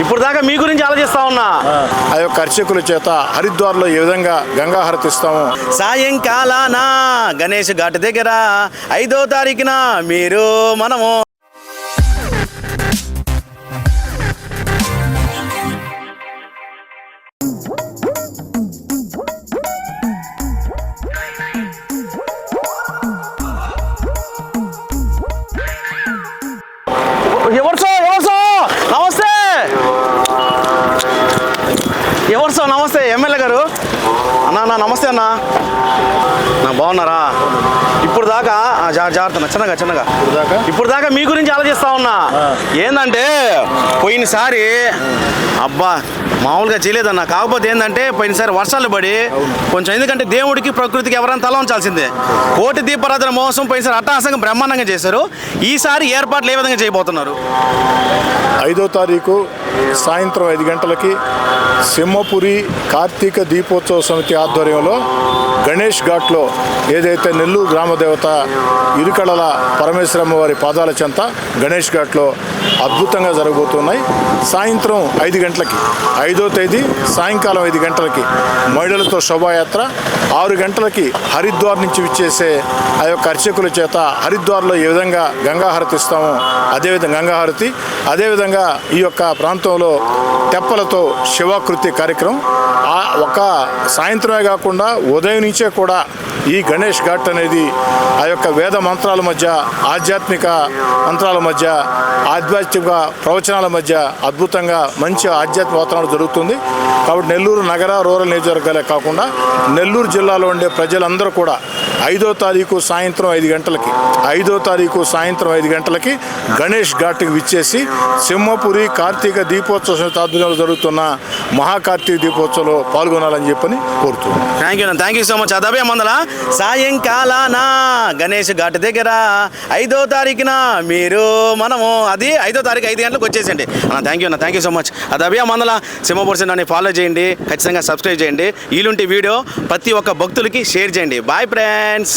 ఇప్పుడు దాకా మీ గురించి ఆలోచిస్తా ఉన్నా. ఆ. యొక్క అర్చకుల చేత హరిద్వార్లో ఏ విధంగా గంగా హారతిస్తాము సాయంకాలాన గణేష్ ఘాట్ దగ్గర ఐదో తారీఖున మీరు మనము ఎవరు అన్నా నమస్తే అన్న. నా బాగున్నారా? ఇప్పుడు దాకా జాగ్రత్త చిన్నగా చిన్నగా. ఇప్పుడు దాకా మీ గురించి ఆలోచిస్తా ఉన్నా. ఏందంటే పోయినసారి అబ్బా మామూలుగా చేయలేదన్న. కాకపోతే ఏంటంటే పోయినసారి వర్షాలు పడి కొంచెం ఎందుకంటే దేవుడికి ప్రకృతికి ఎవరైనా తల ఉంచాల్సిందే. కోటి దీపారాధన మోసం పోయినసారి అట్టహాసంగా బ్రహ్మాండంగా చేశారు. ఈసారి ఏర్పాట్లు ఏ విధంగా చేయబోతున్నారు? ఐదో తారీఖు సాయంత్రం ఐదు గంటలకి సింహపురి కార్తీక దీపోత్సవ సమితి ఆధ్వర్యంలో గణేష్ ఘాట్లో ఏదైతే నెల్లూరు గ్రామదేవత ఇరుకళల పరమేశ్వరమ్మ వారి పాదాల చెంత గణేష్ ఘాట్లో అద్భుతంగా జరగబోతున్నాయి. సాయంత్రం ఐదు గంటలకి ఐదో తేదీ సాయంకాలం ఐదు గంటలకి మహిళలతో శోభాయాత్ర ఆరు గంటలకి హరిద్వార్ నుంచి విచ్చేసే ఆ యొక్క అర్చకుల చేత హరిద్వార్లో ఏ విధంగా గంగాహారతి ఇస్తామో అదేవిధంగా గంగాహారతి అదేవిధంగా ఈ యొక్క ప్రాంతంలో తెప్పలతో శివాకృతి కార్యక్రమం. ఆ ఒక సాయంత్రమే కాకుండా ఉదయం నుంచే కూడా ఈ గణేష్ ఘాట్ అనేది ఆ యొక్క వేద మంత్రాల మధ్య ఆధ్యాత్మిక మంత్రాల మధ్య ఆధ్యాత్మిక ప్రవచనాల మధ్య అద్భుతంగా మంచి ఆధ్యాత్మిక వాతావరణం జరుగుతుంది. కాబట్టి నెల్లూరు నగర రూరల్ నియోజకవర్గాలే కాకుండా నెల్లూరు జిల్లాలో ఉండే ప్రజలందరూ కూడా ఐదో తారీఖు సాయంత్రం ఐదు గంటలకి ఐదో తారీఖు సాయంత్రం ఐదు గంటలకి గణేష్ ఘాట్కి విచ్చేసి సింహపురి కార్తీక దీపోత్సవ సమితి జరుగుతున్న మహాకార్తీక దీపోత్సవంలో పాల్గొనాలని చెప్పని కోరుతున్నాను thank you thank you so much అదవే మందల సాయంకాలాన గణేష్ ఘాట్ దగ్గర ఐదో తారీఖున మీరు మనము అది ఐదో తారీఖు ఐదు గంటలకు వచ్చేసండి థ్యాంక్ యూ అన్న. థ్యాంక్ యూ సో మచ్ అదవే మందల సింహపురుషన్ అని ఫాలో చేయండి ఖచ్చితంగా సబ్స్క్రైబ్ చేయండి. వీలుంటే వీడియో ప్రతి ఒక్క భక్తులకి షేర్ చేయండి. Bye friends